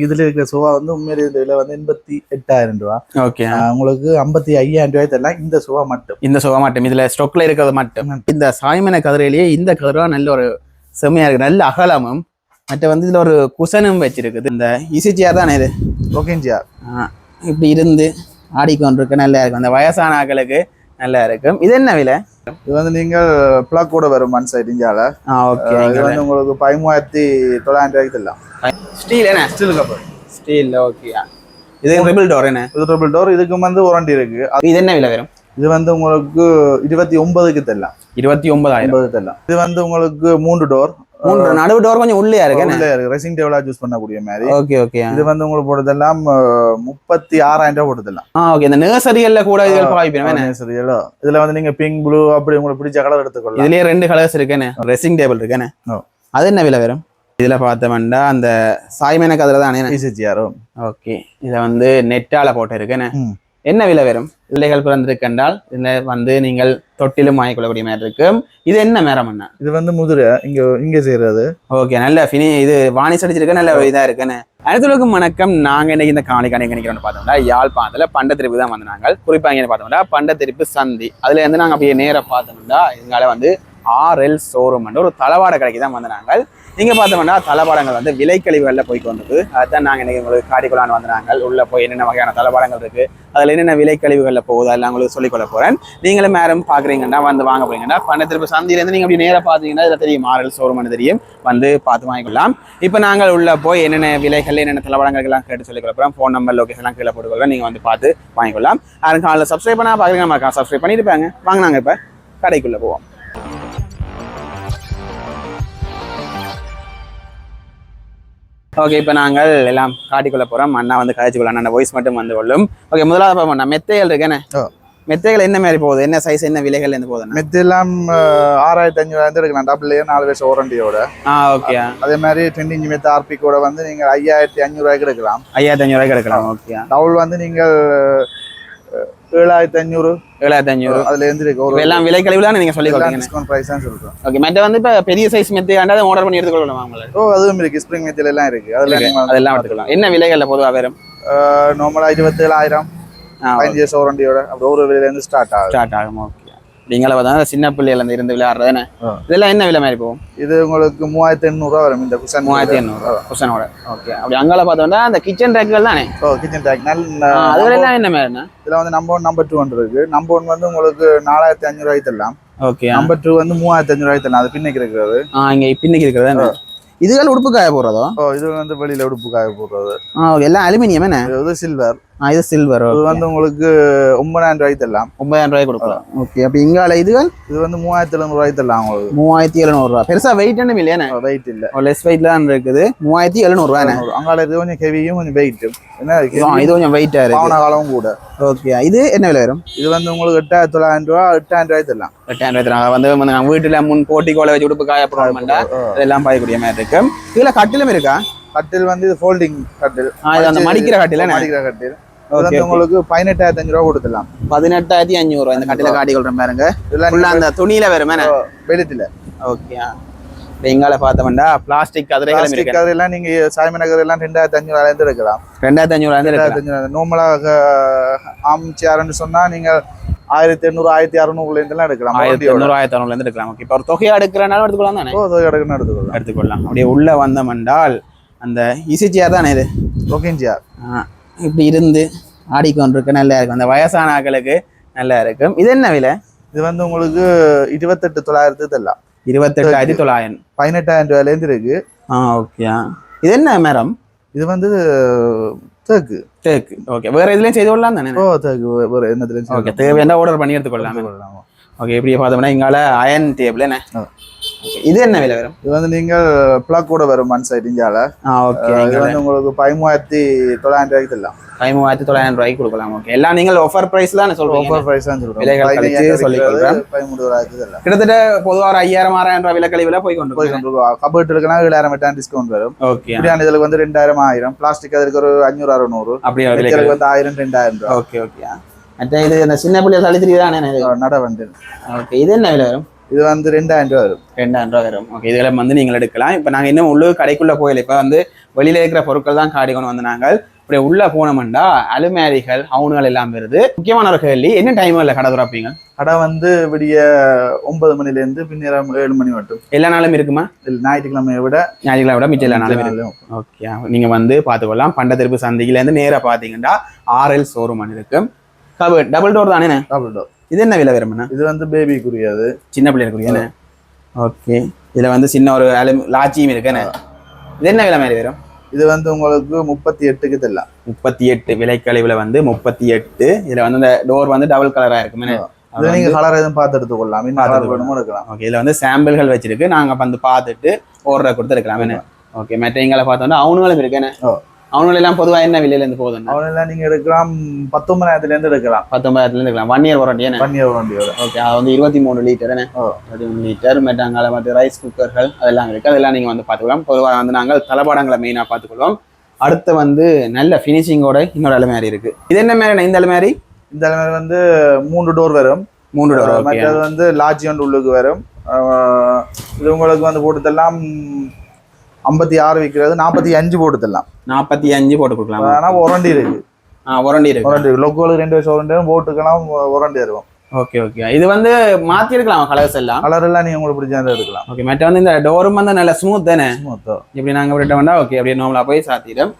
இதுல இருக்கிற சோஃபா வந்து உண்மையிலே இந்த விலை வந்து எண்பத்தி எட்டாயிரம் ரூபா. ஓகே. உங்களுக்கு ஐம்பத்தி ஐயாயிரம் ரூபாய் தரலாம். இந்த சோஃபா மட்டும். இந்த சுகம் மட்டும். இதுல ஸ்டொக்ல இருக்கிறது மட்டும். இந்த சாய்மன கதிரையிலேயே இந்த கதிரா நல்ல ஒரு செம்மையா இருக்கு. நல்ல அகலமும் மற்ற வந்து இதுல ஒரு குசனும் வச்சிருக்குது. இந்த இசிச்சியார் தானே இது? ஆ, இப்படி இருந்து ஆடிக்கொண்டிருக்க நல்லா இருக்கும். அந்த வயசான ஆட்களுக்கு நல்லா இருக்கும். இது என்ன விலை? இது வந்து நீங்கள் பிளக் கூட வரும் மண் சைடு இந்தியால. ஆ ஓகே இது வந்து உங்களுக்கு பதிமூவாயிரத்தி தொள்ளாயிரம் ரூபாய்க்கு தரலாம் ஸ்டீல் என்ன? ஸ்டில் கப்பல் ஸ்டீல் ஓகே இது ரிபிள் டோர் என்ன? இது டபுள் டோர் இதுக்கு வந்து வாரண்டி இருக்கு. இது என்ன விலை வரும்? இது வந்து உங்களுக்கு இருபத்தி ஒன்பதுக்கு தரலாம் இருபத்தி ஒன்பதாயிரம். ஒன்பது தரலாம் இது வந்து உங்களுக்கு மூன்று டோர் நடுவு டோர் கொஞ்சம் உள்ளே இருக்கு. என்ன ரெசிங் டேபிளா யூஸ் பண்ணக்கூடிய மாதிரி. ஓகே ஓகே இது வந்து உங்களுக்கு போட்டதெல்லாம் முப்பத்தி ஆறாயிரம் ரூபாய் போட்டதெல்லாம் ஆ ஓகே இந்த நர்சரிகள்ல கூட இதுகள் பாய்ப்பினோம். என்ன? சரியா இதுல வந்து நீங்க பிங்க் ப்ளூ அப்படி உங்களுக்கு பிடிச்ச கலர் எடுத்துக்கொள்ளலாம். இதுலயே ரெண்டு கலர்ஸ் இருக்குன்னு ட்ரெஸ்ஸிங் டேபிள் இருக்குன்னு ஓ. அது என்ன விலை வரும்? இதுல பார்த்தோம்னா அந்த சாய்மேன கதிரை தானே ஓகே இதை வந்து நெட்டால போட்டு இருக்குன்னு ம். என்ன விலை வரும்? பிள்ளைகள் பிறந்திருக்கென்றால் இதுல வந்து நீங்கள் தொட்டிலும் வாங்கிக்கொள்ளக்கூடிய மாதிரி இருக்கும். இது என்ன மரம் அண்ணா? இது வந்து முதிரை இங்க இங்க செய்யறது. ஓகே நல்ல ஃபினி இது வாணிஸ் அடிச்சிருக்க நல்ல இதா இருக்குன்னு. அனைத்துலகம் வணக்கம். நாங்க இன்னைக்கு இந்த காணொலி கணக்கு நினைக்கிறோம்னு பார்த்தோம்னா யாழ்ப்பாணத்துல பண்டத்திருப்பு தான் வந்து நாங்கள் குறிப்பா இங்க பார்த்தோம்னா பண்டத்திருப்பு சந்தி. அதுல இருந்து நாங்க அப்படியே நேரா பார்த்தோம்னா எங்கால வந்து ஆர்எல் ஷோரூம் ஒரு தளவாட கடைக்கு தான் வந்து நாங்கள் நீங்கள் பார்த்தோம்னா தளபாடங்கள் வந்து விலைக்கழிவுகளில் போய் வந்தது. அதுதான் நாங்கள் இன்றைக்கி உங்களுக்கு காட்டிக்கொள்ளான்னு வந்து நாங்கள் உள்ள போய் என்னென்ன வகையான தளபாடங்கள் இருக்கு அதில் என்னென்ன விலைக்கழிவுகளில் போகுது அதெல்லாம் உங்களுக்கு சொல்லிக்கொள்ள போகிறேன் நீங்களும் மேலும் பார்க்குறீங்கன்னா வந்து வாங்க போறீங்கன்னா பண்டத்திருப்பு சந்தியில இருந்து நீங்க அப்படி நேராக பார்த்தீங்கன்னா இதில் தெரியும். ஆர்எல் சோறுமனு தெரியும். வந்து பார்த்து வாங்கிக்கலாம். இப்போ நாங்கள் உள்ள போய் என்னென்ன விலைகள் என்னென்ன தளவாடங்கள் எல்லாம் கேட்டு சொல்லிக் போகிறோம் ஃபோன் நம்பர் லொக்கேஷன்லாம் கீழே போட்டுக்கொள்ள நீங்கள் வந்து பார்த்து வாங்கிக்கொள்ளலாம் யாரும் காலையில் சப்ஸ்கிரைப் பண்ணால் பார்க்குறீங்க நம்ம சப்ஸ்கிரைப் பண்ணியிருப்பாங்க வாங்க நாங்கள் இப்போ கடைக்குள்ளே போவோம். ஓகே இப்போ நாங்கள் எல்லாம் காட்டிக்கொள்ள போகிறோம் அண்ணா வந்து கழிச்சுக்கொள்ள அண்ணா வாய்ஸ் மட்டும் வந்து கொள்ளும். ஓகே முதலாவது பார்ப்போம் மெத்தைகள் இருக்கேனே. மெத்தைகள் என்ன மாதிரி போகுது? என்ன சைஸ் என்ன விலைகள் இருந்து போகுதுண்ணா மெத்து எல்லாம் அஹ், ஆறாயிரத்தி அஞ்சூறு எடுக்கலாம் டபுள் நாலு வருஷம் வாரண்டியோட ஆ ஓகே அதே மாதிரி டுவெண்ட்டி இன்ச்சு மெத்து ஆர்பி கூட வந்து நீங்க ஐயாயிரத்தி அஞ்சூறுவாய்க்கு எடுக்கலாம். ஐயாயிரத்தி அஞ்சூறுவாய்க்கு எடுக்கலாம் ஓகே டவுல் வந்து நீங்கள் ஏழாயிரத்தி அஞ்சூறு ஏழாயிரத்தி அஞ்சூறு அதுல இருந்து இருக்கு எல்லாம் விலை கழிவுலாம் நீங்கள் சொல்லி டிஸ்கவுண்ட் ப்ரைஸ் தான் சொல்றோம். ஓகே மற்ற வந்து இப்போ பெரிய சைஸ் மெத்தை ஆண்டா ஆர்டர் பண்ணி எடுத்துக்கொள்ளலாம் அவங்கள ஓ அதுவும் இருக்கு. ஸ்ப்ரிங் மெத்தில் எல்லாம் இருக்கு. அதுல நீங்க அதெல்லாம் எடுத்துக்கலாம். என்ன விலைகள்ல பொதுவாக வரும் நார்மலா இருபத்தேழாயிரம். பதினஞ்சு வருஷம் வாரண்டியோட அப்படி ஒரு விலையில இருந்து ஸ்டார்ட் ஆகுது. ஸ்டார்ட் ஆகும். ஓகே நீங்கள பார்த்தா சின்ன பிள்ளையில இருந்து விளையாடுறதுன்னு ஆ. இதெல்லாம் என்ன விலை மாதிரி போகும்? இது உங்களுக்கு மூவாயிரத்தி எண்ணூறுவா வரும் இந்த குஷன் மூவாயிரத்தி எண்ணூறு குஷனோட ஓகே. அப்படி அங்கால பார்த்தோம்னா அந்த கிச்சன் ரேக்குகள் தானே? ஓ கிச்சன் ஆ, நல்ல அதுல எல்லாம் என்ன மாதிரிண்ணா இதுல வந்து நம்பர் ஒன் நம்பர் டூ ஒன்று இருக்கு. நம்பர் ஒன் வந்து உங்களுக்கு நாலாயிரத்தி அஞ்சூறு ரூபாய்க்கு தரலாம். ஓகே. நம்பர் டூ வந்து மூவாயிரத்தி அஞ்சூறு ரூபாய்க்கு தரலாம். அது பின்னிக்கு இருக்கிறது. ஆ இங்க பின்னுக்கு இருக்கிறது என்ன இதுகள் உடுப்பு காய போடுறதோ? ஓ இது வந்து வெளியில உடுப்பு காய போடுறது. ஆ எல்லாம் அலுமினியம் என்ன? இது சில்வர் இது சில்வர் இது வந்து உங்களுக்கு ஒன்பதாயிரம் ரூபாய்க்கு தரலாம். ஒன்பதாயிரம் ரூபாய் கொடுக்கலாம். ஓகே அப்படி இங்கால இதுகள்? இது வந்து மூவாயிரத்தி எழுநூறு ரூபாய்க்கு தரலாம் உங்களுக்கு. மூவாயிரத்தி எழுநூறு ரூபா. பெருசா வெயிட் என்ன இல்லையானே வெயிட் இல்ல. லெஸ் வெயிட்ல தான் இருக்குது. மூவாயிரத்தி எழுநூறு ரூபாய் அங்கால இது கொஞ்சம் ஹெவியும் கொஞ்சம் வெயிட்டும் என்ன இது கொஞ்சம் வெயிட்டா இருக்கு. பாவன காலமும் கூட. ஓகே இது என்ன விலை வரும்? இது வந்து உங்களுக்கு எட்டாயிரத்தி தொள்ளாயிரம் ரூபா எட்டாயிரம் ரூபாய்க்கு தரலாம். எட்டாயிரம் ரூபாய் வந்து வந்து நான் வீட்டுல முன் போட்டி கோலை வச்சு உடுப்பு காய போடுறோம்டா இதெல்லாம் பாயக்கூடிய மாதிரி இருக்கு. இதுல கட்டிலும் இருக்கா? கட்டில் வந்து இது ஃபோல்டிங் கட்டில். அந்த மடிக்கிற கட்டில? மடிக்கிற கட்டில். உங்களுக்கு பதினெட்டாயிரத்தி அஞ்சு ரூபா கொடுத்துடலாம். பதினெட்டாயிரத்தி அஞ்சூறு இந்த கட்டில காட்டி கொள்றேன் பாருங்க. இதெல்லாம் அந்த துணியில வரும் வெளியில ஓகே எங்கால பார்த்தோம்னா பிளாஸ்டிக் கதிரைகளும் பிளாஸ்டிக் கதிரெல்லாம் நீங்க சாய்மன கதிரெல்லாம் ரெண்டாயிரத்தி அஞ்சூறு இருந்து எடுக்கலாம். ரெண்டாயிரத்தி அஞ்சூறு வந்து இருக்கு ரெண்டாயிரத்தி அஞ்சூறு நார்மலாக ஆம் சேர்னு சொன்னா நீங்க ஆயிரத்தி எண்ணூறு ஆயிரத்தி அறுநூறுல இருந்தெல்லாம் எடுக்கலாம். ஆயிரத்தி எண்ணூறு ஆயிரத்தி அறுநூறுல இருந்து எடுக்கலாம். ஓகே இப்போ ஒரு தொகையா எடுக்கிறனால எடுத்துக்கலாம் தானே? ஓ, அது கிடக்குன்னு எடுத்துக்கலாம் எடுத்துக்கொள்ளலாம். அப்படியே உள்ள வந்தோம்னால் அந்த இசிச்சியார் தானே இது? ஆ, இப்படி இருந்து ஆடிக்கொண்டிருக்க நல்லா இருக்கும். அந்த வயசான ஆட்களுக்கு நல்லா இருக்கும். இது என்ன விலை? இது வந்து உங்களுக்கு இருபத்தெட்டு தொள்ளாயிரத்து தரலாம். இருபத்தெட்டாயிரத்தி தொள்ளாயிரம். பதினெட்டாயிரம் ரூபாயில இருந்து இருக்கு. ஆ ஓகே இது என்ன மரம்? இது வந்து தேக்கு. தேக்கு. ஓகே வேற இதுலயும் செய்து கொள்ளலாம் தானே? ஓ தேக்கு. ஒரு என்னதுல ஓகே தேவையான ஆர்டர் பண்ணி எடுத்துக்கொள்ளலாம். ஓகே இப்படி பார்த்தோம்னா இங்கால அயன் டேபிள் என்ன? இது என்ன விலை வரும் இது வந்து நீங்கள் பிளக் கூட வரும் மண் சைடு ஓகே இது வந்து உங்களுக்கு பதிமூவாயிரத்தி தொள்ளாயிரம் ரூபாய்க்கு தரலாம் பதிமூவாயிரத்தி தொள்ளாயிரம் ரூபாய்க்கு கொடுக்கலாம் ஓகே எல்லாம் நீங்கள் ஆஃபர் பிரைஸ் தான் சொல்றீங்க ஆஃபர் பிரைஸ் தான் சொல்றோம் விலைகள் இருக்கிறது, கொடுக்குறேன். பதிமூணு தரலாம் கிட்டத்தட்ட பொதுவாக ஒரு ஐயாயிரம் ஆறாயிரம் ரூபாய் விலை கழிவுல போய் கொண்டு போய் கொண்டு கபர்ட் இருக்குன்னா ஏழாயிரம் எட்டாயிரம் டிஸ்கவுண்ட் வரும் ஓகே இப்படியான இதுல வந்து ரெண்டாயிரம் ஆயிரம் பிளாஸ்டிக் அதுக்கு ஒரு அஞ்சூறு அறுநூறு அப்படியே வந்து ஆயிரம் ரெண்டாயிரம் ரூபாய் ஓகே ஓகே மற்ற இது இந்த சின்ன பிள்ளைய தள்ளித்திரி தானே நட வந்து ஓகே இது என்ன விலை வரும் இது வந்து ரெண்டாயிரம் ரூபாய் வரும். ரெண்டாயிரம் ரூபா வரும். ஓகே இதெல்லாம் வந்து நீங்கள் எடுக்கலாம். இப்போ நாங்கள் இன்னும் உள்ளூர் கடைக்குள்ள போயில இப்போ வந்து வெளியில இருக்கிற பொருட்கள் தான் காடி கொண்டு வந்து நாங்கள் இப்படி உள்ள போனோம்டா அலுமாரிகள் அவுனுகள் எல்லாம் வருது. முக்கியமான ஒரு கேள்வி என்ன டைம்ல கடை திறப்பீங்க? கடை வந்து விடிய ஒன்பது மணில இருந்து பின்னேரம் ஏழு மணி மட்டும். எல்லா நாளும் இருக்குமா? இல்ல, ஞாயிற்றுக்கிழமையை விட ஞாயிற்றுக்கிழமை விட மிச்சம் எல்லா நாளும் இருக்கு நாளும் ஓகே நீங்க வந்து பார்த்துக்கொள்ளலாம். பண்ட திருப்பு சந்தையில இருந்து நேரா பாத்தீங்கன்னா ஆர்எல் ஷோரூம் இருக்கும் கபட் டபுள் டோர் தானே? டபுள் டோர் இது என்ன விலை வரும்ண்ணா இது வந்து பேபிக்குரியது சின்ன பிள்ளை இருக்குரியண்ணே ஓகே இதுல வந்து சின்ன ஒரு அலு லாச்சியும் இருக்குண்ணே இது என்ன விலை மாதிரி வரும்? இது வந்து உங்களுக்கு முப்பத்தி எட்டுக்கு தெல்லாம் முப்பத்தி எட்டு விலைக்கழிவுல வந்து முப்பத்தி எட்டு. இதுல வந்து இந்த டோர் வந்து டபுள் கலரா இருக்குமே இது நீங்க கலர் எதுவும் பார்த்து எடுத்துக்கொள்ளலாம். பார்த்து வேணுமோ எடுக்கலாம். ஓகே இதுல வந்து சாம்பிள்கள் வச்சிருக்கு. நாங்க வந்து பார்த்துட்டு ஓர்டர் கொடுத்து எடுக்கலாம் ஓகே மற்ற எங்களை பார்த்தோம்னா அவனுங்களும் இருக்குண்ணே ஓ. அவனுகள் எல்லாம் பொதுவா என்ன விலையில இருந்து போகுதுண்ணா அவனெல்லாம் நீங்க எடுக்கலாம் பத்தொன்பதாயிரத்துல இருந்து எடுக்கலாம். பத்தொன்பதாயிரத்துல இருந்து எடுக்கலாம் ஒன் இயர் வாரண்டி என்ன பண்ணிய வண்டியோட ஓகே அது வந்து இருபத்தி மூணு லிட்டர் ஓ. இருபத்தி மூணு லிட்டர் மெட்டாங்கால மற்ற ரைஸ் குக்கர்கள் அதெல்லாம் இருக்கு. அதெல்லாம் நீங்க வந்து பார்த்துக்கலாம். பொதுவாக வந்து நாங்கள் தளபாடங்களை மெயினாக பார்த்துக்கொள்வோம். அடுத்து வந்து நல்ல ஃபினிஷிங்கோட இன்னொரு அலுமாரி இருக்கு. இது என்ன மாதிரி இந்த அலுமாரி? இந்த மாதிரி வந்து மூன்று டோர் வரும். மூன்று டோர் மற்றது வந்து லாட்ஜி ஒன்று உள்ளுக்கு வரும். இது உங்களுக்கு வந்து போட்டுதெல்லாம் ஐம்பத்தி ஆறு விற்கிறது நாற்பத்தி அஞ்சு போட்டுதெல்லாம் நாற்பத்தி அஞ்சு போட்டு கொடுக்கலாம். ஆனா உரண்டி இருக்கு. ஆ உரண்டி இருக்கு. உரண்டி லொக்கோலுக்கு ரெண்டு வருஷம் உரண்டி போட்டுக்கெல்லாம் உரண்டி இருக்கும் ஓகே ஓகே. இது வந்து மாத்தி இருக்கலாம் கலர்ஸ் எல்லாம்? கலர் எல்லாம் நீங்க உங்களுக்கு பிடிச்ச எடுக்கலாம் ஓகே மற்ற வந்து இந்த டோரும் வந்து நல்ல ஸ்மூத் தானே? மொத்தம் இப்படி நாங்கள் விட்டோம்னா ஓகே அப்படியே நார்மலா போய் சாத்திடும்.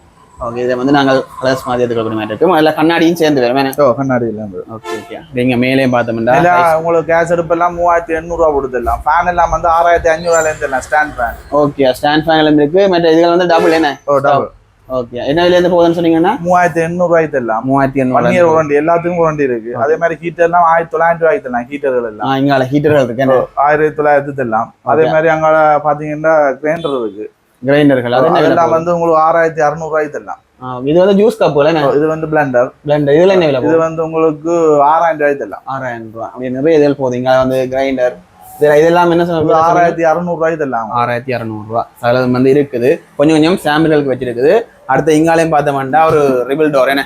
ஓகே இதை வந்து நாங்கள் கலர்ஸ் மாதிரி எடுத்துக்கக்கூடிய மாதிரி இருக்கும் அதில் கண்ணாடியும் சேர்ந்து வரும். ஓ கண்ணாடி இல்லாம ஓகே ஓகே நீங்க மேலேயும் பார்த்தோம்னா எல்லாம் உங்களுக்கு கேஸ் அடுப்பு எல்லாம் மூவாயிரத்தி எண்ணூறுவா கொடுத்துடலாம் ஃபேன் எல்லாம். வந்து ஆறாயிரத்தி அஞ்சூறுவால இருந்து stand fan okay stand fan இருக்கு. மற்ற இதுகள் வந்து டபுள் என்ன? ஓ டபுள் ஓகே என்ன விலையில இருந்து போகுதுன்னு சொன்னீங்கன்னா? மூவாயிரத்தி எண்ணூறுவாய்க்கு தரலாம். மூவாயிரத்தி எண்ணூறு வாரண்டி எல்லாத்துக்கும் வாரண்டி இருக்கு. அதே மாதிரி ஹீட்டர் எல்லாம் ஆயிரத்தி தொள்ளாயிரம் ரூபாய்க்கு தரலாம் ஹீட்டர்கள் எல்லாம். இங்கால ஹீட்டர்கள் இருக்கு. ஆயிரத்தி தொள்ளாயிரத்தி தரலாம். அதே மாதிரி அங்க பாத்தீங்கன்னா கிரைண்டர் இருக்கு. கிரைண்டர்கள் அது அதெல்லாம்? வந்து உங்களுக்கு ஆறாயிரத்தி அறுநூறுவாய்க்கு தரலாம். இது வந்து ஜூஸ் என்ன? இது வந்து பிளண்டர் பிளண்டர் இதுல என்ன இது வந்து உங்களுக்கு ஆறாயிரம் ரூபாய்க்கு தரலாம். ஆறாயிரம் ரூபாய் அப்படி நிறைய இதில் போகுது. இங்க வந்து கிரைண்டர் இதுல இதெல்லாம் என்ன சொல்றது ஆறாயிரத்தி அறுநூறுவாய்க்கு தரலாம். ஆறாயிரத்தி அறநூறுவா. அதில் வந்து இருக்குது. கொஞ்சம் கொஞ்சம் சாம்பிள்களுக்கு வச்சிருக்குது. அடுத்து இங்காலையும் பார்த்தோம்னா ஒரு ரிபிள் டோர் என்ன?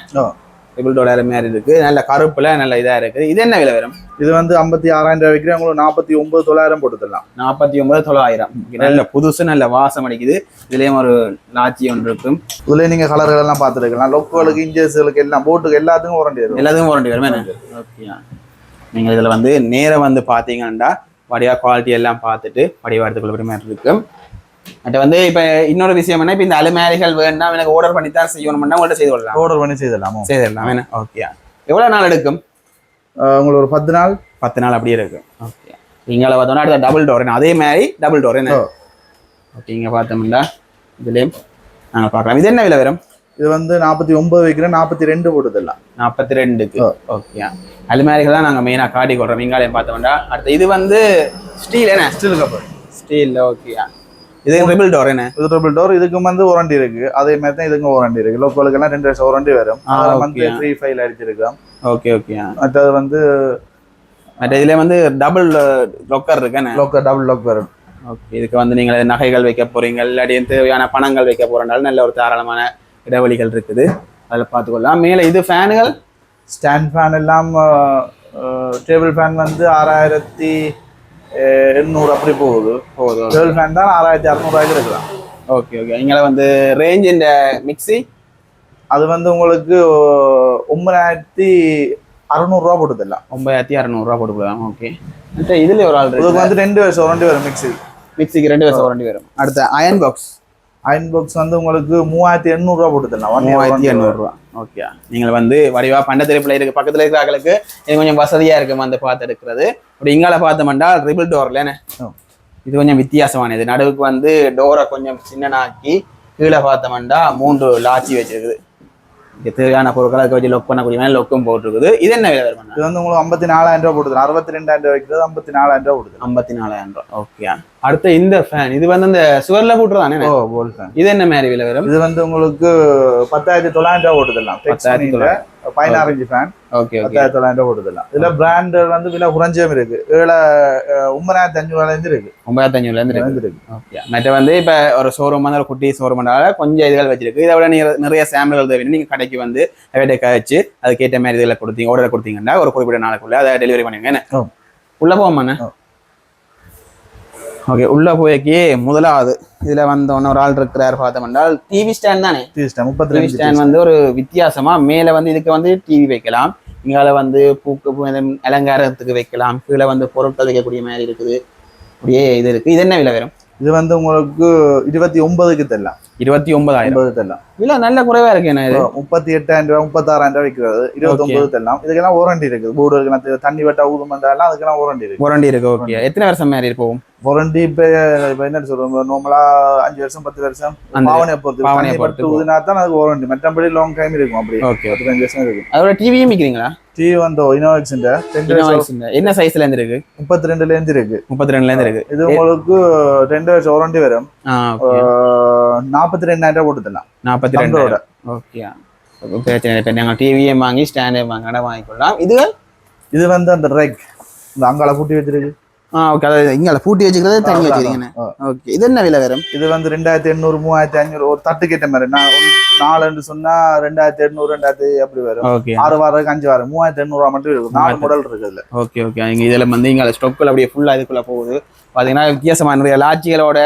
ஓ. ரிபிள் டோர் மாதிரி இருக்கு. நல்ல கருப்புல நல்ல இதா இருக்குது. இது என்ன விலை வரும்? இது வந்து ஐம்பத்தி ஆறாயிரம் ரூபாய் விற்கிறேன் உங்களுக்கு நாற்பத்தி ஒன்பது தொள்ளாயிரம் போட்டு தரலாம் நாற்பத்தி ஒன்பது தொள்ளாயிரம். நல்ல புதுசு நல்ல வாசம் அடிக்குது. இதுலயும் ஒரு லாச்சி ஒன்று இருக்கும். இதுல நீங்க கலர்கள் எல்லாம் பார்த்துருக்கலாம். லொக்குகளுக்கு இன்ஜஸ்களுக்கு எல்லாம் போட்டுக்கு எல்லாத்துக்கும் வாரண்டி இருக்கும். எல்லாத்துக்கும் வாரண்டி வருமே. ஓகே நீங்கள் இதில் வந்து நேரம் வந்து பார்த்தீங்கன்னா வடிவா குவாலிட்டி எல்லாம் பார்த்துட்டு வடிவா எடுத்துக்கொள்ள மாதிரி இருக்கும். மற்ற வந்து இப்போ இன்னொரு விஷயம் என்ன? இப்போ இந்த அலுமாரிகள் வேணும்னா எனக்கு ஆர்டர் பண்ணி தான் செய்யணும்னா உங்கள்ட்ட செய்து கொள்ளலாம். ஆர்டர் பண்ணி செய்தலாமோ செய்திடலாம். வேணும் ஓகே எவ்வளோ நாள் எடுக்கும்? உங்களுக்கு ஒரு பத்து நாள். பத்து நாள் அப்படியே இருக்கும் ஓகே இங்கே பார்த்தோம்னா அடுத்த டபுள் டோர் என்ன? அதே மாதிரி டபுள் டோர் என்ன. ஓகே இங்கே பார்த்தோம்னா இதுலேயும் நாங்கள் பார்க்கலாம். இது என்ன விலை வரும்? இது வந்து நாற்பத்தி ஒன்பது வைக்கிறேன். நாற்பத்தி ரெண்டு போட்டு தரலாம் நாற்பத்தி ரெண்டுக்கு. ஓகே அலுமாரிகள் தான் நாங்கள் மெயினாக காட்டி கொடுறோம் இங்காலையும் பார்த்தோம்னா அடுத்து இது வந்து ஸ்டீல் என்ன? ஸ்டீல் கப்பல் ஸ்டீல் ஓகே இது ரிபிள் டோர் என்ன? இது ட்ரிபிள் டோர் இதுக்கு வந்து வாரண்டி இருக்கு. அதே மாதிரி தான் இதுக்கும் வாரண்டி இருக்கு. லோக்கலுக்கு எல்லாம் ரெண்டு வருஷம் வாரண்டி வரும். அதுல okay. த்ரீ ஃபைல் அடிச்சிருக்கோம். ஓகே ஓகே மற்றது வந்து மற்ற இதுல வந்து டபுள் லொக்கர் இருக்குன்னு லோக்கல் டபுள் லாக் வரும் ஓகே இதுக்கு வந்து நீங்கள் நகைகள் வைக்க போறீங்க இல்லாட்டி தேவையான பணங்கள் வைக்க போறனால நல்ல ஒரு தாராளமான இடைவெளிகள் இருக்குது. அதில் பார்த்துக்கொள்ளலாம். மேலே இது ஃபேனுகள் ஸ்டாண்ட் ஃபேன் எல்லாம் டேபிள் ஃபேன் வந்து ஆறாயிரத்தி எண்ணூறு அப்படி போகுது போதும் டேபிள் ஃபேன் தான் ஆறாயிரத்தி அறநூறுவாய்க்கு இருக்கலாம் ஓகே ஓகே இங்கே வந்து ரேஞ்ச் இந்த மிக்ஸி அது வந்து உங்களுக்கு ஒன்பதாயிரத்தி அறநூறுவா போட்டு தரலாம் ஒன்பதாயிரத்தி அறநூறுவா போட்டு போடலாம் ஓகே இதுல ஒரு ஆள் இதுக்கு வந்து ரெண்டு வருஷம் வாரண்டி வரும் மிக்ஸி மிக்ஸிக்கு ரெண்டு வருஷம் வாரண்டி வரும் அடுத்த அயன் பாக்ஸ் அயன் பாக்ஸ் வந்து உங்களுக்கு மூவாயிரத்தி எண்ணூறுவா போட்டு தரலாம் one year மூவாயிரத்தி. எண்ணூறுரூவா ஓகே நீங்கள் வந்து வடிவா பண்டத்திருப்பில் இருக்கு. பக்கத்தில் இருக்கிற ஆட்களுக்கு இது கொஞ்சம் வசதியா இருக்கும் வந்து பார்த்து எடுக்கிறது. இப்படி இங்கால பார்த்தோம்னா ட்ரிபிள் டோர்ல. இது கொஞ்சம் வித்தியாசமானது. நடுவுக்கு வந்து டோரை கொஞ்சம் சின்னனாக்கி கீழே பார்த்தோம்னா மூன்று லாச்சி வச்சிருக்குது. தேவையான பொருட்களை அதுக்கு வச்சு லொக் பண்ணக்கூடிய மாதிரி லொக்கும் போட்டிருக்குது. இது என்ன விலை வரும் இது வந்து உங்களுக்கு ஐம்பத்தி நாலாயிரம் ரூபா தரலாம் அறுபத்தி ரெண்டாயிரம் ரூபாய் வைக்கிறது ஐம்பத்தி நாலாயிரம் ரூபா போட்டு ஐம்பத்தி நாலாயிரம் ரூபா ஓகே அடுத்து இந்த ஃபேன் இது வந்து இந்த சுவர்ல போட்டுருதானே ஓ போல் ஃபேன் இது என்ன மாதிரி விலை வரும்? இது வந்து உங்களுக்கு பத்தாயிரத்தி தொள்ளாயிரம் ரூபா போட்டு தரலாம் பத்தாயிரத்தி பத்தாயிரத்தி பதினாறு இன்ச்சு ஃபேன் பத்தாயிரத்தி தொள்ளாயிரம் ரூபா போட்டு தரலாம் இதுல பிராண்ட் வந்து விலை குறைஞ்சும் இருக்கு. ஏழு ஒன்பதாயிரத்தி அஞ்சூறுவால இருந்து இருக்கு. ஒன்பதாயிரத்தி அஞ்சூறுல இருந்து இருக்கு. ஓகே மற்ற வந்து இப்போ ஒரு ஷோரூம் வந்து ஒரு குட்டி ஷோரூம்னால கொஞ்சம் இதுகள் வச்சிருக்கு. இதை விட நீங்க நிறைய சாம்பிள்கள் தேவை நீங்கள் கடைக்கு வந்து வீட்டை வச்சு அதுக்கேற்ற மாதிரி இதில் கொடுத்தீங்க ஆர்டர் கொடுத்தீங்கன்னா ஒரு குறிப்பிட்ட நாளுக்குள்ள அதை டெலிவரி பண்ணுவீங்க என்ன. உள்ள ஆ. ஓகே உள்ள போய்க்கு முதலாவது இதுல வந்த ஒரு ஆள் இருக்கிறார் பார்த்தோம்னா டிவி ஸ்டாண்ட் தானே? டீஸ்டா முப்பத்தி டிவி ஸ்டாண்ட் வந்து ஒரு வித்தியாசமா மேல வந்து இதுக்கு வந்து டிவி வைக்கலாம். இங்கால வந்து பூக்கு அலங்காரத்துக்கு வைக்கலாம். கீழே வந்து பொருட்கள் வைக்கக்கூடிய மாதிரி இருக்குது. அப்படியே இது இருக்கு. இது என்ன விலை வரும்? இது வந்து உங்களுக்கு இருபத்தி ஒன்பதுக்கு தெரியலாம் இருபத்தி ஒன்பதாயிரம். ஒன்பது தெரியலாம் விலை நல்ல குறைவா இருக்கு என்ன இது? முப்பத்தி எட்டாயிரம் ரூபாய் முப்பத்தாறாயிரம் ரூபாய் விற்கிறது. இருபத்தி ஒன்பது தெரியலாம் இதுக்கெல்லாம் வாரண்டி இருக்குது போர்டு இருக்கலாம் தண்ணி வெட்ட ஊதும் எல்லாம் அதுக்கெல்லாம் வாரண்டி இருக்கு. வாரண்டி இருக்கு ஓகே எத்தனை வருஷம் மாதிரி போகும்? வாரண்டி இப்ப இப்ப என்ன சொல்றோம் நார்மலா அஞ்சு வருஷம் பத்து வருஷம். பாவனையை பொறுத்து. தண்ணி பொறுத்து ஊதுனா தான் அதுக்கு வாரண்டி மற்றபடி லாங் டைம் இருக்கும் அப்படி. ஓகே பத்து வருஷம் இருக்கும். அதோட டிவியும் விற்கிறீங்களா டிவி வந்து இனோவேக்ஸ் ரெண்டு என்ன சைஸ்ல இருந்து இருக்கு? முப்பத்தி ரெண்டுல இருந்து இருக்கு. முப்பத்தி ரெண்டுல இருந்து இருக்கு. இது உங்களுக்கு ரெண்டு வருஷம் வாரண்டி வரும். நாற்பத்தி ரெண்டாயிரம் ரூபாய் போட்டுதலாம் நாற்பத்தி. ரெண்டு ஓகே பிரச்சனை இப்போ நாங்கள் டிவியை வாங்கி ஸ்டாண்டே வாங்கினா வாங்கிக்கொள்ளலாம் இதுகள் இது வந்து அந்த ரெக் இந்த அங்கால பூட்டி வச்சிருக்கு. ஓகே அதாவது இங்கே பூட்டி வச்சுக்கிறதே தண்ணி. வச்சுக்கிறீங்கண்ணே. ஓகே இது என்ன விலை வரும்? இது வந்து ரெண்டாயிரத்தி எண்ணூறு மூவாயிரத்தி ஐநூறு ஒரு தட்டு கேட்ட மாதிரி. நான் நாலுன்னு சொன்னா ரெண்டாயிரத்தி எண்ணூறு ரெண்டாயிரத்தி அப்படி வரும். ஓகே ஆறு வாரம் அஞ்சு வாரம். மூவாயிரத்தி எண்ணூறு மட்டும் இருக்கும். நாலு மாடல் இருக்கு இதுல. ஓகே ஓகே இதில் வந்து இங்கே ஸ்டொக்கில் அப்படியே ஃபுல்லாக இதுக்குள்ளே போகுது. பார்த்தீங்கன்னா வித்தியாசமான நிறைய லாட்சிகளோட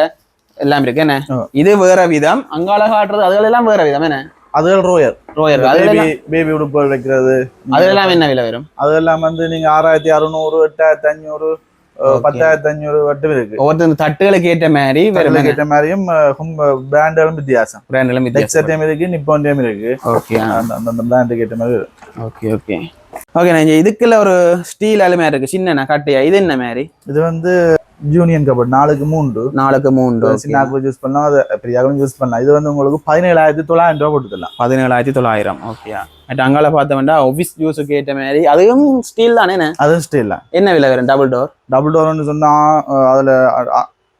எல்லாம் இருக்கு. என்ன. இது வேற விதம். அங்கால காட்டுறது அதுகளெல்லாம் வேற விதம். என்ன? அதுகள் ரோயர் ரோயர் பேபி அதெல்லாம் பேபி உடுப்புகள் வைக்கிறது. அதெல்லாம் என்ன விலை வரும்? அதெல்லாம் வந்து நீங்க ஆறாயிரத்தி அறுநூறு எட்டாயிரத்தி அஞ்சூறு. பத்தாயிரத்தி அஞ்சூறு வட்டும் இருக்கு. ஒவ்வொருத்தர் தட்டுகளுக்கு ஏற்ற மாதிரி வேற கேட்ட மாதிரியும் பிராண்டுகளும் வித்தியாசம். பிராண்ட்லாம் வித்தியாசம். இருக்கு நிப்பான்டையும் இருக்கு. ஓகே அந்த பிராண்டுக்கு ஏற்ற மாதிரி இருக்கு. ஓகே ஓகே ஓகே நான் இதுக்குள்ள ஒரு ஸ்டீல் அலுமையா இருக்கு. சின்ன கட்டையா? இது என்ன மாதிரி? இது வந்து யூனியன் கபட் நாலுக்கு மூன்று. நாலுக்கு மூன்று. சின்ன யூஸ் பண்ணலாம். அது பெரியாகவும் யூஸ் பண்ணலாம். இது வந்து உங்களுக்கு பதினேழாயிரத்தி தொள்ளாயிரம் ரூபாய் போட்டுக்கலாம் பதினேழாயிரத்தி தொள்ளாயிரம் ஓகே பட் அங்கால பார்த்தோம்னா ஆஃபீஸ் யூஸுக்கு ஏற்ற மாதிரி. அதுவும் ஸ்டீல் தானே? அதுவும் ஸ்டீல் என்ன விலை வரும்? டபுள் டோர் டபுள் டோர்னு சொன்னா அதுல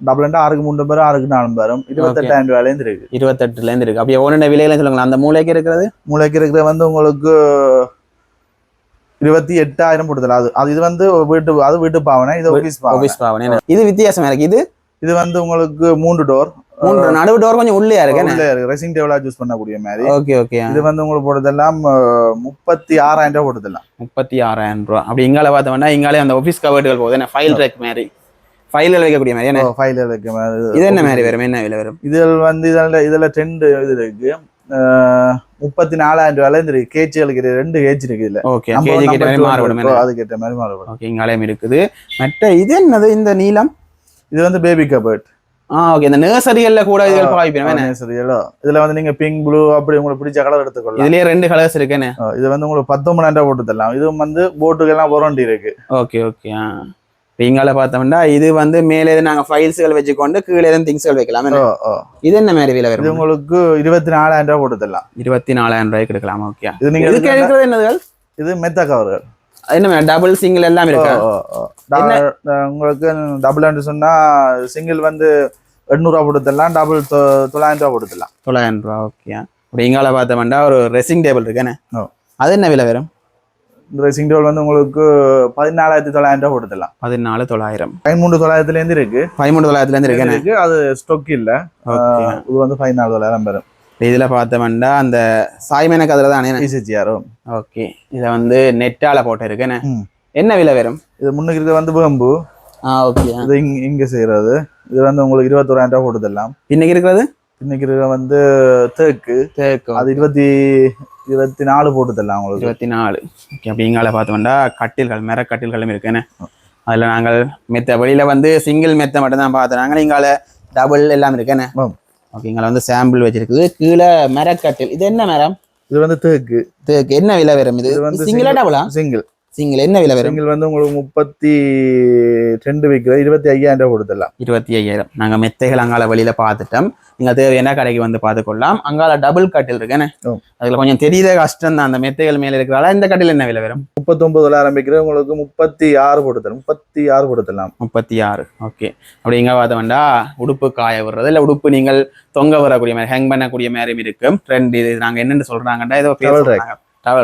டபுள் ரெண்டு ஆறுக்கு மூணு பேரும் ஆறுக்கு நாலு பேரும் இருபத்தெட்டாயிரம் ரூபாயிலேருந்து இருக்கு. இருபத்தெட்டுல இருந்து இருக்கு. அப்படியே ஒன்னு விலையில சொல்லுங்களேன் அந்த மூளைக்கு இருக்கிறது? மூளைக்கு இருக்கிறது வந்து உங்களுக்கு இருபத்தி எட்டாயிரம் போட்டுதலாம் அது அது இது வந்து வீட்டு அது வீட்டு பாவனை இது ஆஃபீஸ் பாவனை. ஆஃபீஸ் பாவனை? இது வித்தியாசமா இருக்கு. இது இது வந்து உங்களுக்கு மூன்று டோர் மூன்று நடுவு டோர் கொஞ்சம் உள்ளே இருக்கு. என்ன? ரெசிங் டேபிளா யூஸ் பண்ணக்கூடிய மாதிரி. ஓகே ஓகே இது வந்து உங்களுக்கு போட்டதெல்லாம் அஹ், முப்பத்தி ஆறாயிரம் ரூபாய் போட்டதெல்லாம். முப்பத்தி ஆறாயிரம் ரூபா. அப்படி இங்கால பார்த்தோம்னா இங்காலே அந்த ஆஃபீஸ் கவர்டுகள் போகுது என்ன? ஃபைல் ரேக் மாதிரி. ஃபைல்கள் வைக்கக்கூடிய மாதிரி என்ன? ஃபைல் வைக்க மாதிரி. இது என்ன மாதிரி வரும் என்ன விலை வரும்? இதில் வந்து இதில் இதில் ரெண்டு இது இருக்கு. அஹ், முப்பத்தி நாலாயிரம் ரூபாயில இந்த கேஜிகளுக்கு ரெண்டு கேஜ் இருக்கு இதுல. ஓகே கேஜி கேட்ட மாதிரி மாறுபடும் அதுக்கேற்ற மாதிரி மாறுபடும். ஓகே இங்காலயம் இருக்குது. மற்ற இது என்னது? இந்த நீலம் இது வந்து பேபி கபர்ட் ஆ ஓகே இந்த நர்சரிகள்ல கூட இதுகள் என்ன? சரியா இதுல வந்து நீங்க பிங்க் ப்ளூ அப்படி உங்களுக்கு பிடிச்ச கலர் எடுத்துக்கொள்ளலாம். இதுலயே ரெண்டு கலர்ஸ் இருக்குன்னு இது வந்து உங்களுக்கு பத்தொன்பதாயிரம் ரூபாய் போட்டு தரலாம். இது வந்து போட்டுக்கெல்லாம் வாரண்டி இருக்கு. ஓகே ஓகே இப்ப இங்கால பார்த்தோம்னா இது வந்து மேலே இருந்து நாங்க ஃபைல்ஸ்கள் வச்சுக்கொண்டு கீழே இருந்து திங்ஸ்கள் வைக்கலாம். இது என்ன மாதிரி விலை வரும்? உங்களுக்கு இருபத்தி நாலாயிரம் ரூபாய் போட்டு தரலாம் இருபத்தி நாலாயிரம் ரூபாய்க்கு எடுக்கலாம் ஓகே இது நீங்க இதுக்கு எடுக்கிறது என்னதுகள்? இது மெத்த கவர்கள். என்ன டபுள் சிங்கிள் எல்லாம் இருக்கா? உங்களுக்கு டபுள் சொன்னா சிங்கிள் வந்து எண்ணூறுவா போட்டு தரலாம் டபுள் தொள்ளாயிரம் ரூபாய் போட்டு தரலாம் தொள்ளாயிரம் ரூபா ஓகே அப்படி இங்கால பார்த்தோம்னா ஒரு ரெசிங் டேபிள் இருக்குன்னு. அது என்ன விலை வரும்? ட்ரெஸ்ஸிங் டேபிள் வந்து உங்களுக்கு பதினாலாயிரத்தி தொள்ளாயிரம் ரூபாய் போட்டு தரலாம் பதினாலு தொள்ளாயிரம். பதிமூணு தொள்ளாயிரத்துல இருந்து இருக்கு. பதிமூணு தொள்ளாயிரத்துல இருந்து இருக்குன்னு இருக்கு அது ஸ்டொக் இல்ல. இது வந்து பதினாலு தொள்ளாயிரம் வரும். இதுல பார்த்தோம்னா அந்த சாய்மேன கதிர தானே இசிஜிஆரும் ஓகே இதை வந்து நெட்டால போட்டு இருக்குன்னு ம். என்ன விலை வரும்? இது முன்னுக்கு இருக்கிறது வந்து வேம்பு. ஆ ஓகே இது இங்க இங்க செய்யறது. இது வந்து உங்களுக்கு இருபத்தோராயிரம் ரூபாய் போட்டு தரலாம் இன்னைக்கு இருக்கிறது? இன்னைக்கு இருக்கிற வந்து தேக்கு. தேக்கு. அது இருபத்தி இருபத்தி நாலு போட்டு தரலாம் உங்களுக்கு. இருபத்தி நாலு ஓகே அப்படி இங்கால பார்த்தோம்னா கட்டில்கள் மர கட்டில்களும் இருக்குன்னு. அதில் நாங்கள் மெத்த வெளியில வந்து சிங்கிள் மெத்த மட்டும் தான் பார்த்தோம். நாங்கள் இங்கால டபுள் எல்லாம் இருக்குன்னு. ஓகே இங்கால வந்து சாம்பிள் வச்சிருக்குது. கீழே மரக்கட்டில். இது என்ன மரம்? இது வந்து தேக்கு. இதுக்கு என்ன விலை வரும் இது? இது வந்து சிங்கிளா டபுளா சிங்கிள் சிங்கிள் என்ன விலை வரும்? சிங்கிள் வந்து உங்களுக்கு முப்பத்தி ரெண்டு விற்கிறது இருபத்தி ஐயாயிரம் ரூபாய் போட்டு தரலாம் இருபத்தி ஐயாயிரம். நாங்கள் மெத்தைகள் அங்கால வெளியில பார்த்துட்டோம். நீங்கள் தேவையான கடைக்கு வந்து பார்த்துக்கொள்ளலாம். அங்கால டபுள் கட்டில் இருக்குன்னு. அதுல கொஞ்சம் தெரியுத கஷ்டம் தான். அந்த மெத்தைகள் மேலே இருக்கிறால இந்த கட்டில் என்ன விலை வரும்? முப்பத்தொன்பதுல ஆரம்பிக்கிறது உங்களுக்கு முப்பத்தி ஆறு போட்டு தரலாம் முப்பத்தி ஆறு போட்டு தரலாம் முப்பத்தி ஆறு. ஓகே. அப்படி இங்கே பார்த்தோம்னா உடுப்பு காய விடுறது. இல்லை உடுப்பு நீங்கள் தொங்க வரக்கூடிய மாதிரி ஹேங் பண்ணக்கூடிய மாதிரியும் இருக்கும் ட்ரெண்ட் இது. நாங்கள் என்னென்னு சொல்றாங்கடா ஏதோ பேர்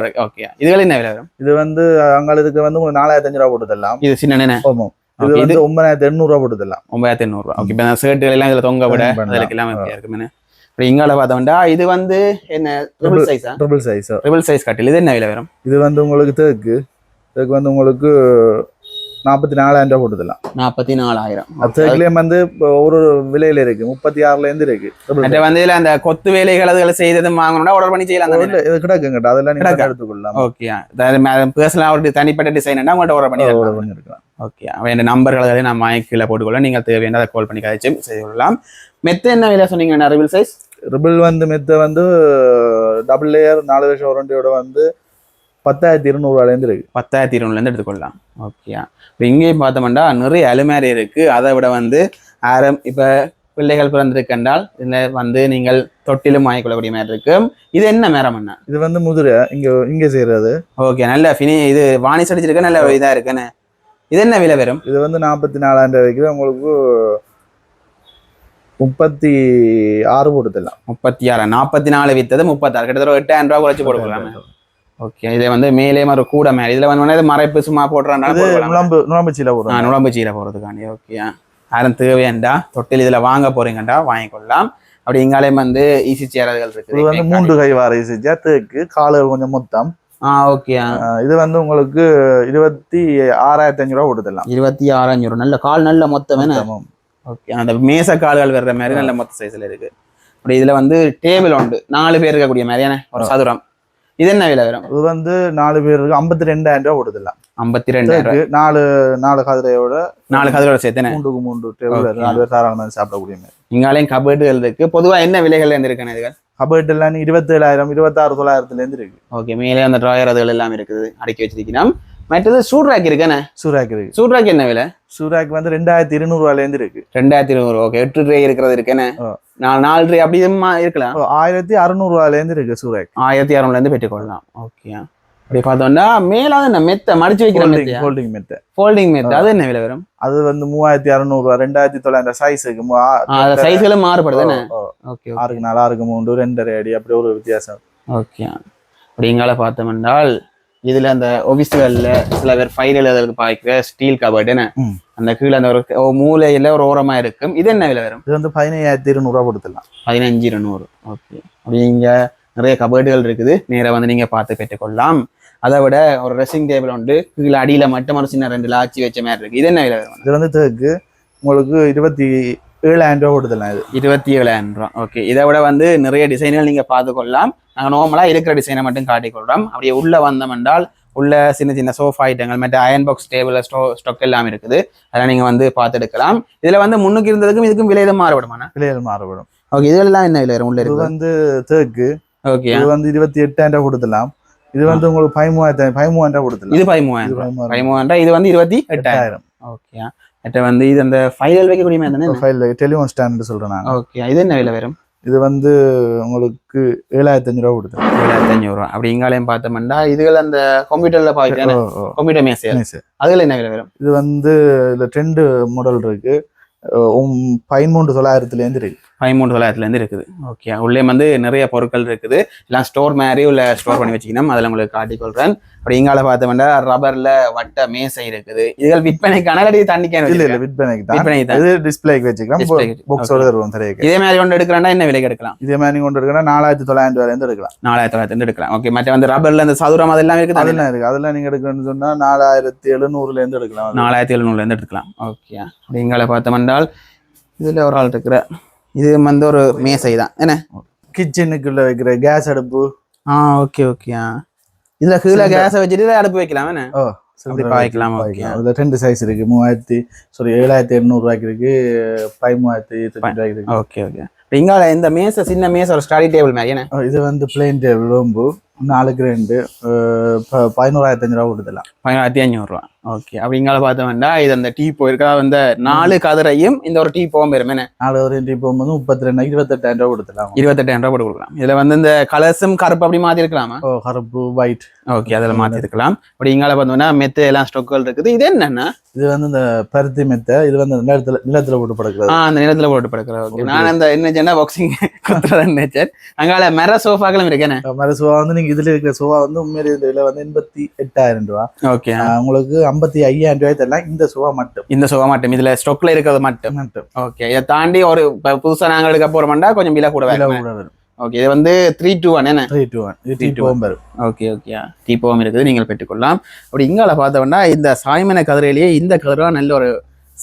ரேக் ஓகே இதுகள் என்ன விலை வரும்? இது வந்து அங்க இதுக்கு வந்து உங்களுக்கு நாலாயிரத்தி அஞ்சு ரூபா போட்டு தரலாம் இது சின்ன ஆமாம் இது வந்து ஒன்பதாயிரத்தி எண்ணூறு ரூபா போட்டு தரலாம் ஒன்பதாயிரத்தி எண்ணூறுரூவா ஓகே இப்போ ஷர்ட்டுகள் எல்லாம் இதில் தொங்க விட. அதுக்கு எல்லாம் இருக்குமே அப்படி இங்கால பார்த்தோம்னா இது வந்து என்ன ட்ரிபிள் சைஸா ட்ரிபிள் சைஸ் ட்ரிபிள் சைஸ் கட்டில். இது என்ன விலை வரும்? இது வந்து உங்களுக்கு தேக்கு. தேக்கு வந்து உங்களுக்கு நாற்பத்தி நாலாயிரம் ரூபாய் கொடுத்துடலாம். நாற்பத்தி நாலாயிரம். தேக்கிலையும் வந்து ஒரு விலையில இருக்கு முப்பத்தி ஆறுல இருந்து இருக்கு. வந்து அந்த கொத்து வேலைகள் அதுகளை செய்ததும் வாங்கணும்னா ஆர்டர் பண்ணி செய்யலாம் இது கிடக்குங்கட்டா அதெல்லாம் நீங்க? எடுத்துக்கொள்ளலாம். ஓகே பர்சனலாக ஒரு தனிப்பட்ட டிசைன் உங்கள்கிட்ட ஆர்டர் பண்ணி தரலாம். பண்ணிருக்கலாம் ஓகே என் நம்பர்கள் நான் மாய்க்கு கீழே போட்டுக்கொள்ள நீங்கள் தேவையான கால் பண்ணி கழிச்சு செய்து கொள்ளலாம். மெத்த என்ன விலை சொன்னீங்க ரிபிள் சைஸ் ரிபிள் வந்து மெத்த வந்து டபுள் லேயர் நாலு வருஷம் வாரண்டியோட வந்து பத்தாயிரத்தி இருநூறுவாலேருந்து இருக்கு. பத்தாயிரத்தி இருநூறுலேருந்து எடுத்துக்கொள்ளலாம். ஓகே இப்போ இங்கேயும் பார்த்தோம்னா நிறைய அலுமாரி இருக்குது அதை விட வந்து ஆரம் இப்போ பிள்ளைகள் பிறந்திருக்கென்றால் இதில் வந்து நீங்கள் தொட்டிலும் வாங்கிக்கொள்ளக்கூடிய மாதிரி இருக்கு. இது என்ன மேரம் என்ன இது வந்து முதிரை. இங்க இங்க செய்யறது. ஓகே நல்ல ஃபினி இது வாணிஸ் அடிச்சிருக்க நல்ல இதாக இருக்குன்னு. இது என்ன விலை வரும்? இது வந்து நாற்பத்தி நாலாயிரம் ரூபாய் விற்கிது. உங்களுக்கு முப்பத்தி ஆறு கொடுத்துடலாம் முப்பத்தி ஆறு நாற்பத்தி நாலு வித்தது முப்பத்தாறு. கிட்டத்தட்ட எட்டாயிரம் ரூபா குறைச்சி போட்டுக்கலாமே. ஓகே இது வந்து மேலே ஒரு கூட மேலே இதில் வந்து இது மறைப்பு சும்மா போடுறாங்க? நுழம்பு நுழம்புச்சியில போடுறோம் நுழம்பு சீரை போகிறதுக்காண்டி ஓகே. யாரும் தேவையாண்டா? தொட்டில் இதில் வாங்க போறீங்கண்டா? வாங்கிக்கொள்ளலாம். அப்படி இங்காலேயும் வந்து ஈஸி சேரதுகள் இது வந்து மூன்று கை வார இசைச்சா தேக்கு காலு கொஞ்சம் மொத்தம். ஆ ஓகே. இது வந்து உங்களுக்கு இருபத்தி ஆறாயிரத்தி அஞ்சு ரூபா கொடுத்துடலாம் இருபத்தி ஆறாயிரம் நல்ல கால் நல்ல மொத்தம். ஓகே. அந்த மேச கால்கள் வர்ற மாதிரி நல்ல மொத்த சைஸ்ல இருக்கு. அப்படி இதுல வந்து டேபிள் உண்டு. நாலு பேர் இருக்கக்கூடிய மாதிரியான ஒரு சதுரம். இது என்ன விலை வரும்? இது வந்து நாலு பேருக்கு ஐம்பத்தி ரெண்டாயிரம் ரூபா கொடுத்துடலாம் ஐம்பத்தி தேக்கு நாலு நாலு கதிரையோட நாலு கதவோட சேர்த்தேனே மூன்றுக்கு மூன்று டேபிள். நாலு பேர் தாராளமாக சாப்பிடக்கூடிய மாதிரி. இங்காலையும் கபேர்டுகள் இருக்கு பொதுவா என்ன விலைகள்ல இருந்து இருக்கு இதுகள்? கபர்ட் எல்லாம் இருபத்தேழாயிரம் இருபத்தாறு தொள்ளாயிரத்துல இருந்து இருக்கு. ஓகே மேலே அந்த ட்ராயர் அதுகள் எல்லாம் இருக்குது. அடுக்கி வச்சிருக்கிறோம். மற்றது சூட்ராக் இருக்கானே சூராக் இருக்கு. சூட்ராக் என்ன விலை? சூராக் வந்து ரெண்டாயிரத்தி இருநூறுவால இருந்து இருக்கு ரெண்டாயிரத்தி இருநூறு ஓகே எட்டு ட்ரே இருக்கிறது இருக்கேனே ஆ. நாலு நாலு ட்ரே அப்படி இருக்கலாம்? ஆயிரத்தி அறுநூறுவால இருந்து இருக்கு சூராக் ஆயிரத்தி அறுநூறுல இருந்து பெற்றுக்கொள்ளலாம் ஓகே அப்படி பார்த்தோம்னா மேலாத என்ன? மெத்த மடிச்சு வைக்கிற ஹோல்டிங் மெத்த. ஃபோல்டிங் மெத்த. அது என்ன விலை வரும்? அது வந்து மூவாயிரத்தி அறுநூறுவா ரெண்டாயிரத்தி தொள்ளாயிரம் சைஸுக்கு சைஸ்களும் மாறுபடுது ஓகே ஆறுக்கு நாலு ஆறுக்கு மூன்று ரெண்டரை அடி அப்படி ஒரு வித்தியாசம். ஓகே அப்படிங்கால பார்த்தோம் என்றால் இதுல அந்த ஆஃபீஸ்களில் சில பேர் ஃபைல் எழுதுறதுக்கு பாய்க்கிற ஸ்டீல் கபர்ட் என்ன? ம். அந்த கீழே அந்த ஒரு மூலையில ஒரு ஓரமா இருக்கும். இது என்ன விலை வரும்? இது வந்து பதினையாயிரத்தி இருநூறுவா கொடுத்துடலாம். பதினஞ்சு இருநூறு. ஓகே. அப்படி இங்க நிறைய கபர்டுகள் இருக்குது. நேரா வந்து நீங்க பார்த்து பெற்றுக்கொள்ளலாம். அதை விட ஒரு ட்ரெஸ்ஸிங் டேபிள் உண்டு. கீழே அடியில மட்டும் ஒரு சின்ன ரெண்டு லாச்சி வச்ச மாதிரி இருக்கு. இது என்ன விலை வரும்? இது வந்து தேக்கு உங்களுக்கு இருபத்தி ஏழாயிரம் ரூபா கொடுத்துடலாம் இது. இருபத்தி ஏழாயிரம் ரூபா. ஓகே இதை விட வந்து நிறைய டிசைன்கள் நீங்க பார்த்துக்கொள்ளலாம். நாங்கள் நார்மலாக இருக்கிற டிசைனை மட்டும் காட்டிக்கொள்றோம். அப்படியே உள்ள வந்தோம் என்றால் உள்ள சின்ன சின்ன சோஃபா ஐட்டங்கள் மற்ற அயன் பாக்ஸ் டேபிள் ஸ்டோ ஸ்டாக் எல்லாம் இருக்குது. அதெல்லாம் நீங்க வந்து பார்த்து எடுக்கலாம் இதுல வந்து முன்னுக்கு இருந்ததுக்கும் இதுக்கும் விலை எதுவும் மாறுபடுமாண்ணா? விலைகள் மாறுபடும். ஓகே இதெல்லாம் என்ன விலை உள்ள இது இருக்குது வந்து தேக்கு ஓகே இது வந்து இருபத்தி எட்டாயிரம் ரூபா கொடுத்துடலாம். இது வந்து உங்களுக்கு பதிமூவாயிரத்தி பதிமூவாயிரம் ரூபா கொடுத்துடலாம். இது பதிமூவாயிரம் பதிமூவாயிரம் இது வந்து இருபத்தி எட்டாயிரம். ஓகே மற்ற வந்து இது அந்த ஃபைனல் வைக்கக்கூடிய மாதிரி தானே ஃபைல் டெலிஃபோன் ஸ்டாண்ட் சொல்றேன் நான். ஓகே இது என்ன விலை வரும்? இது வந்து உங்களுக்கு ஏழாயிரத்தி ரூபா கொடுத்துடலாம் ஏழாயிரத்தி அஞ்சூறு ரூபா. அப்படி இங்காலையும் பார்த்தோம்னா இதுகள் அந்த கம்ப்யூட்டர்ல ஓ. Computer Nice. அதுல என்ன விலை வரும்? இது வந்து இதுல ட்ரெண்டு மாடல் இருக்கு. அஹ் உம் பதிமூன்று தொள்ளாயிரத்துல இருந்து இருக்கு. பதிமூணு தொள்ளாயிரத்துல இருந்து இருக்குது. ஓகே உள்ளே வந்து நிறைய பொருட்கள் இருக்குது. எல்லாம் ஸ்டோர் மாதிரி உள்ள ஸ்டோர் பண்ணி வச்சுக்கணும். அதில் உங்களுக்கு காட்டிக்கொள்றேன் அப்படி இங்கால பார்த்தோம்னா ரப்பர்ல வட்ட மேசை இருக்குது. இதுகள் விற்பனைக்கான இல்லாட்டி தண்ணி கேன் இல்ல இல்ல விற்பனைக்கு தான் விற்பனை தான். இது டிஸ்பிளேக்கு வச்சுக்கலாம். பாக்ஸோட தருவோம் இதே மாதிரி கொண்டு எடுக்கிறேன்னா என்ன விலைக்கு எடுக்கலாம்? இதே மாதிரி கொண்டு இருக்கா நாலாயிரத்தி தொள்ளாயிரம் இருந்து எடுக்கலாம். நாலாயிரத்தி தொள்ளாயிரத்தி எடுக்கலாம். ஓகே மற்ற வந்து ரப்பர்ல அந்த சதுரம் அதெல்லாம் இருக்குது அதெல்லாம் இருக்கு. அதெல்லாம் நீங்க எடுக்கணும்னு சொன்னா நாலாயிரத்தி எழுநூறுல இருந்து எடுக்கலாம். நாலாயிரத்தி எழுநூறுல இருந்து எடுத்துக்கலாம் ஓகே அப்படி இங்கால பார்த்தோம்னால் இதுல ஒரு ஆள் இருக்கிற இது வந்து ஒரு மேசை தான். என்ன? கிச்சனுக்குள்ள வைக்கிற கேஸ் அடுப்பு. ஆ ஓகே ஓகே இதுல கீழே கேஸை வச்சுட்டு அடுப்பு வைக்கலாம் என்ன? ஓ அப்படி பாய்க்கலாம் ஓகே. அதுல ரெண்டு சைஸ் இருக்கு. மூவாயிரத்தி சாரி ஏழாயிரத்தி எண்ணூறு ரூபாய்க்கு இருக்கு. பதிமூவாயிரத்தி தொண்ணூறு ரூபாய்க்கு இருக்கு. ஓகே ஓகே இங்கால இந்த மேசை சின்ன மேசை ஒரு ஸ்டடி டேபிள் மாதிரி என்ன? இது வந்து பிளேன் டேபிள் ரொம்ப நாலுக்கு ரெண்டு அஹ், ப- பதினோராயிரத்தி அஞ்சு ரூபா கொடுத்துடலாம் பதினாயிரத்தி அஞ்சூறுரூவா ஓகே அப்படி இங்கால பார்த்தோம்னா இது அந்த டீ போயிருக்கா அந்த நாலு கதிரையும் இந்த ஒரு டீ போகும் பெரும் என்ன நாலு ஒரு இன்டி போகும்போது முப்பத்தி ரெண்டு இருபத்தெட்டாயிரம் ரூபா கொடுத்துடலாம் இருபத்தெட்டாயிரம் போட்டு கொடுக்கலாம் இதுல வந்து இந்த கலர்ஸும் கருப்பு அப்படி மாத்தி இருக்கலாமா ஓ கருப்பு ஒயிட் ஓகே அதில் மாத்தி இருக்கலாம் அப்படி இங்கால பார்த்தோம்னா மெத்த எல்லாம் ஸ்டொக்குகள் இருக்குது இது என்னன்னா இது வந்து இந்த பருத்தி மெத்தை இது வந்து நிலத்துல நிலத்துல போட்டு படுக்கிறது ஆ அந்த நிலத்துல போட்டு படுக்கிற ஓகே நான் அந்த என்ன பாக்ஸிங் குத்துறதுன்னு நினைச்சேன் அங்கால மர சோஃபாக்களும் இருக்கேனே மாதிரி சோவா வந்து நீங்க இதுல இருக்கிற சோவா வந்து உண்மையிலே இந்த விலை வந்து எண்பத்தி எட்டாயிரம் ரூபா. ஓகே. உங்களுக்கு ஐம்பத்தி ஐயாயிரம் ரூபாய் தரலாம். இந்த சோவா மட்டும். இந்த சோஃபா மட்டும். இதுல ஸ்டொக்ல இருக்கிறது மட்டும். மட்டும். ஓகே. இதை தாண்டி ஒரு புதுசா நாங்க எடுக்க போறோம்னா கொஞ்சம் விலை கூட விலை கூட வரும். ஓகே. இது வந்து த்ரீ டூ ஒன் என்ன? Three two one Three D போகும் வரும் ஓகே. ஓகே டீப்போவும் இருக்குது. நீங்கள் பெற்றுக்கொள்ளலாம். அப்படி இங்கால பார்த்தோம்னா இந்த சாய்மன கதிரையிலேயே இந்த கதிரா நல்ல ஒரு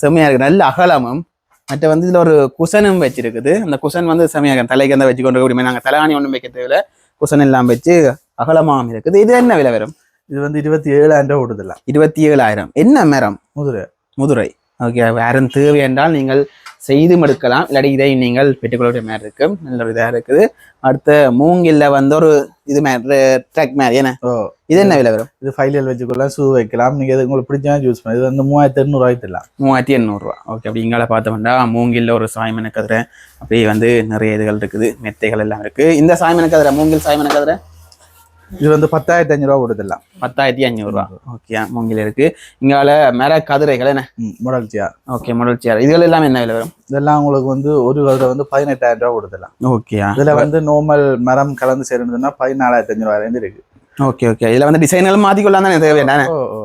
செம்மையா இருக்கு. நல்ல அகலமும் மற்ற வந்து இதுல ஒரு குசனும் வச்சிருக்குது. அந்த குசன் வந்து செம்மையா இருக்கு. தலைக்கு அந்த வச்சு கொண்டு கூடிய நாங்கள் தலைகாணி ஒன்றும் வைக்க தேவையில்ல. குசன் எல்லாம் வச்சு அகலமாகவும் இருக்குது. இது என்ன விலை வரும்? இது வந்து இருபத்தி ஏழாயிரம் ரூபா கொடுத்துல இருபத்தி ஏழாயிரம் என்ன மரம்? முதுரை. முதுரை. ஓகே வேறும் தேவை என்றால் நீங்கள் செய்து எடுக்கலாம். இல்லாட்டி இதை நீங்கள் பெற்றுக்கொள்ள மாதிரி இருக்கும் நல்ல ஒரு இதாக இருக்குது. அடுத்த மூங்கில்ல வந்து ஒரு இது மாதிரி ட்ரக் மாதிரி. என்ன? ஓ. இது என்ன விலை வரும்? இது ஃபைலியல் வச்சுக்கொள்ளலாம் ஷூ வைக்கலாம். நீங்க எது உங்களுக்கு பிடிச்சா யூஸ் பண்ணலாம் இது வந்து மூவாயிரத்தி எண்ணூறுவாய்க்கு தரலாம். மூவாயிரத்தி எண்ணூறுரூவா ஓகே அப்படி இங்கால பார்த்தோம்னா மூங்கில்ல ஒரு சாய்மன கதிரை அப்படியே வந்து நிறைய இதுகள் இருக்குது. மெத்தைகள் எல்லாம் இருக்கு. இந்த சாய்மன கதிரை மூங்கில் சாய்மன கதிரை இது வந்து பத்தாயிரத்தி அஞ்சூறுவா கொடுத்துடலாம் பத்தாயிரத்தி அஞ்சூறுரூவா ஓகே மூங்கில் இருக்கு. இங்கால மர கதிரைகள் என்ன? ம் முடல் சேர் ஓகே முதல் சேர் இதுகள் எல்லாம் என்ன விலை வரும்? இதெல்லாம் உங்களுக்கு வந்து ஒரு கதிரை வந்து பதினெட்டாயிரம் ரூபா கொடுத்துடலாம் ஓகே இதுல வந்து நார்மல் மரம் கலந்து சேர்ந்ததுன்னா பதினாலாயிரத்தி அஞ்சூறுவா இருந்து இருக்கு. ஓகே ஓகே இதுல வந்து டிசைன்களும் மாத்திக்கொள்ளலாம் தானே தேவை தானே? ஓ ஓ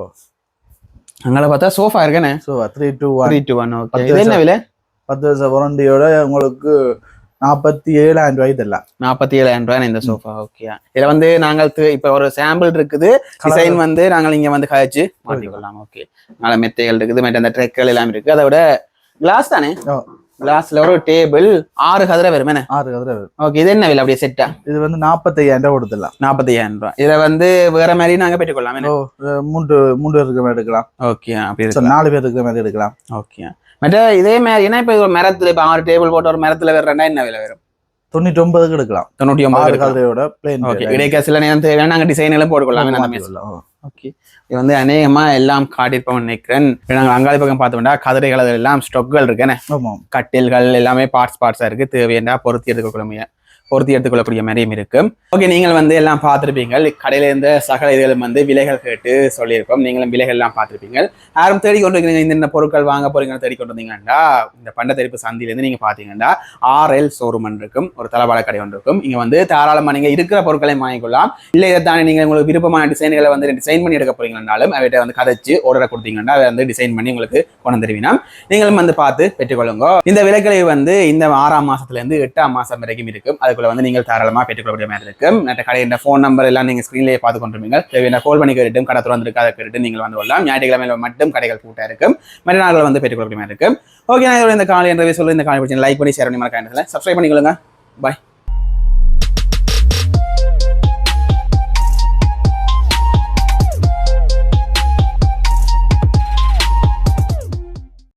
அங்கால பார்த்தா சோஃபா இருக்கேனே so three two one three two one okay என்ன விலை? பத்து வருஷம் வாரண்டியோட உங்களுக்கு நாற்பத்தி ஏழாயிரம் ரூபாய்க்கு தரலாம் நாற்பத்தி ஏழாயிரம் ரூபாய் இந்த சோஃபா ஓகே இதுல வந்து நாங்கள் இப்ப ஒரு சாம்பிள் இருக்குது. டிசைன் வந்து நாங்கள் இங்க வந்து கழிச்சு மாட்டிக்கொள்ளலாம் ஓகே நல்ல மெத்தைகள் இருக்குது மற்ற அந்த ட்ரெக்கள் எல்லாம் இருக்கு. அதை விட கிளாஸ் தானே? கிளாஸ்ல ஒரு டேபிள் ஆறு கதிரை வரும் என்ன? ஆறு கதிரை வரும். ஓகே இது என்ன விலை? அப்படியே செட்டா இது வந்து நாற்பத்தையாயிரம் ரூபா கொடுத்துடலாம். நாற்பத்தி ஐயாயிரம் ரூபாய். இதை வந்து வேற மாதிரி நாங்க பெற்றுக்கொள்ளலாம் மூன்று மூன்று பேர் இருக்கிற மாதிரி எடுக்கலாம் ஓகே அப்படி நாலு பேர் இருக்கிற மாதிரி எடுக்கலாம். ஓகே மற்ற இதே மாதிரி ஏன்னா இப்ப ஒரு மரத்துல இப்ப ஆறு டேபிள் போட்டு ஒரு மரத்துல வேற என்ன விலை வரும்? தொண்ணூற்றி ஒன்பதுக்கு எடுக்கலாம். தொண்ணூற்றி ஒன்பது பிளேன் ஓகே இடைக்க சில நேரம் தேவையான நாங்க டிசைன் எல்லாம் போட்டுக்கொள்ளலாம். அந்த மாதிரி ஓகே இது வந்து அநேகமா எல்லாம் காட்டியிருப்போம் நினைக்கிறேன். நாங்கள் அங்காளி பக்கம் பார்த்தோம்னா கதிரைகள் அது எல்லாம் ஸ்டொக்கள் இருக்குன்னு கட்டில்கள் எல்லாமே பார்ட்ஸ் பார்ட்ஸா இருக்கு. தேவையா பொருத்தி எடுத்துக்கொள்ள பொருத்தி எடுத்துக்கொள்ளக்கூடிய மாதிரியும் இருக்கும் ஓகே நீங்கள் வந்து எல்லாம் பார்த்துருப்பீங்க கடையில இருந்த சகல இதுகளும் வந்து விலைகள் கேட்டு சொல்லியிருக்கோம். நீங்களும் விலைகள் எல்லாம் பார்த்துருப்பீங்க யாரும் தேடி கொண்டு இருக்கீங்க இந்த பொருட்கள் வாங்க போறீங்கன்னு தேடி கொண்டு வந்தீங்கன்னா இந்த பண்ட தெரிப்பு சந்தியிலேருந்து நீங்க பாத்தீங்கன்னா ஆர்எல் ஷோரூம் இருக்கும். ஒரு தளவாட கடை ஒன்று இருக்கும். இங்க வந்து தாராளமா நீங்க இருக்கிற பொருட்களை வாங்கிக்கொள்ளலாம். இல்லை இதை தாண்டி நீங்க உங்களுக்கு விருப்பமான டிசைன்களை வந்து டிசைன் பண்ணி எடுக்க போறீங்கன்னாலும் அவர்கிட்ட வந்து கதைச்சு ஆர்டரை கொடுத்தீங்கன்னா அதை வந்து டிசைன் பண்ணி உங்களுக்கு கொண்டு தருவினா நீங்களும் வந்து பார்த்து பெற்றுக்கொள்ளுங்க. இந்த விலைகளை வந்து இந்த ஆறாம் மாசத்துல இருந்து எட்டாம் மாசம் வரைக்கும் இருக்கும். அது அதுக்குள்ள வந்து நீங்கள் தாராளமா பெற்றுக்கொள்ளக்கூடிய மாதிரி இருக்கும் மற்ற கடையின் ஃபோன் நம்பர் எல்லாம் நீங்க ஸ்க்ரீன்லேயே பார்த்து கொண்டிருப்பீங்க. தேவையான கால் பண்ணி கேட்டும் கடை திறந்திருக்காத கேட்டு நீங்கள் வந்து வரலாம். ஞாயிற்றுக்கிழமையில மட்டும் கடைகள் கூட்டாக இருக்கும் மற்ற நாட்கள் வந்து பெற்றுக்கொள்ளக்கூடிய மாதிரி இருக்கும் ஓகே நான் இந்த காலை என்ற சொல்லி இந்த காலை பிடிச்சி லைக் பண்ணி ஷேர் பண்ணி மறக்காம சப்ஸ்கிரைப் பண்ணிக்கொள்ளுங்க. பாய்